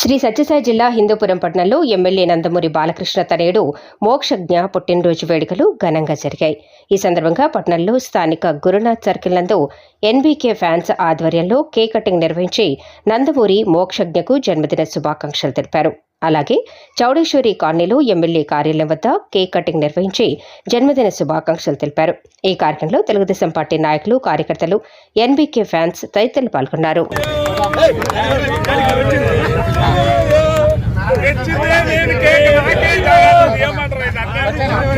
శ్రీ సత్యసాయి జిల్లా హిందూపురం పట్టణంలో ఎమ్మెల్యే నందమూరి బాలకృష్ణ తనయుడు మోక్షజ్ఞ పుట్టినరోజు వేడుకలు ఘనంగా జరిగాయి. ఈ సందర్భంగా పట్టణంలో స్థానిక గురునాథ్ సర్కిల్ నందు ఎన్బీకే ఫ్యాన్స్ ఆధ్వర్యంలో కేక్ కటింగ్ నిర్వహించి నందమూరి మోక్షజ్ఞకు జన్మదిన శుభాకాంక్షలు తెలిపారు. అలాగే చౌడేశ్వరి కాలనీలో ఎమ్మెల్యే కార్యాలయం వద్ద కేక్ కటింగ్ నిర్వహించి జన్మదిన శుభాకాంక్షలు తెలిపారు. ఈ కార్యక్రమంలో తెలుగుదేశం పార్టీ నాయకులు కార్యకర్తలు ఎన్బీకే ఫ్యాన్స్ తదితరులు పాల్గొన్నారు.